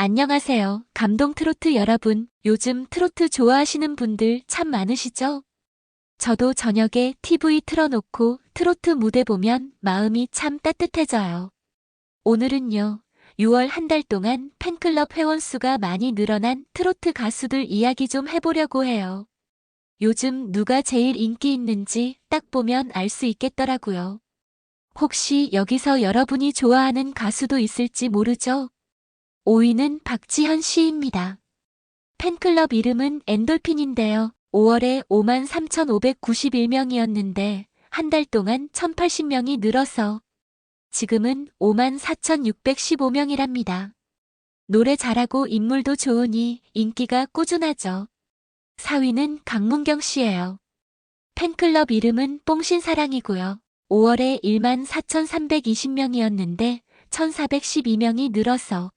안녕하세요. 감동 트로트 여러분. 요즘 트로트 좋아하시는 분들 참 많으시죠? 저도 저녁에 TV 틀어놓고 트로트 무대 보면 마음이 참 따뜻해져요. 오늘은요, 6월 한 달 동안 팬클럽 회원수가 많이 늘어난 트로트 가수들 이야기 좀 해보려고 해요. 요즘 누가 제일 인기 있는지 딱 보면 알 수 있겠더라고요. 혹시 여기서 여러분이 좋아하는 가수도 있을지 모르죠? 5위는 박지현 씨입니다. 팬클럽 이름은 엔돌핀인데요. 5월에 53,591명이었는데 한 달 동안 1,080명이 늘어서 지금은 54,615명이랍니다. 노래 잘하고 인물도 좋으니 인기가 꾸준하죠. 4위는 강문경 씨예요. 팬클럽 이름은 뽕신사랑이고요. 5월에 14,320명이었는데 1,412명이 늘어서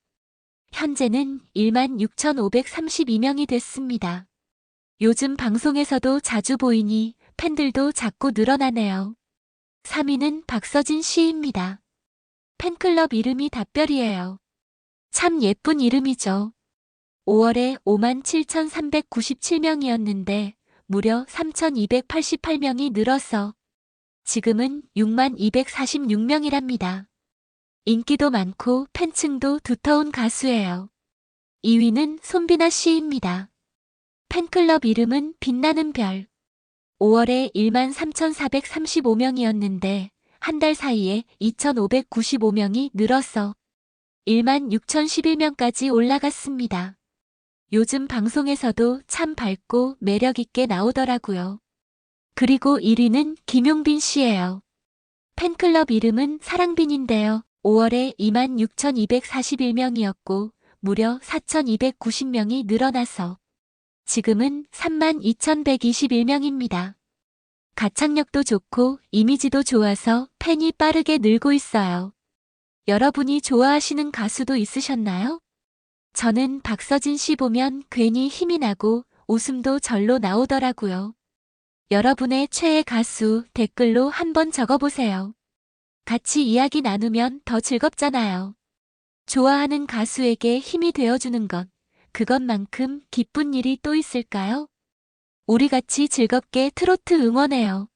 현재는 16,532명이 됐습니다. 요즘 방송에서도 자주 보이니 팬들도 자꾸 늘어나네요. 3위는 박서진 씨입니다. 팬클럽 이름이 답별이에요. 참 예쁜 이름이죠. 5월에 57,397명이었는데 무려 3,288명이 늘어서 지금은 6246명이랍니다. 인기도 많고 팬층도 두터운 가수예요. 2위는 손비나 씨입니다. 팬클럽 이름은 빛나는 별. 5월에 13,435명이었는데 한 달 사이에 2,595명이 늘어서 16,011명까지 올라갔습니다. 요즘 방송에서도 참 밝고 매력있게 나오더라고요. 그리고 1위는 김용빈 씨예요. 팬클럽 이름은 사랑빈인데요. 5월에 26,241명이었고 무려 4,290명이 늘어나서 지금은 32,121명입니다. 가창력도 좋고 이미지도 좋아서 팬이 빠르게 늘고 있어요. 여러분이 좋아하시는 가수도 있으셨나요? 저는 박서진 씨 보면 괜히 힘이 나고 웃음도 절로 나오더라고요. 여러분의 최애 가수 댓글로 한번 적어보세요. 같이 이야기 나누면 더 즐겁잖아요. 좋아하는 가수에게 힘이 되어주는 것, 그것만큼 기쁜 일이 또 있을까요? 우리 같이 즐겁게 트로트 응원해요.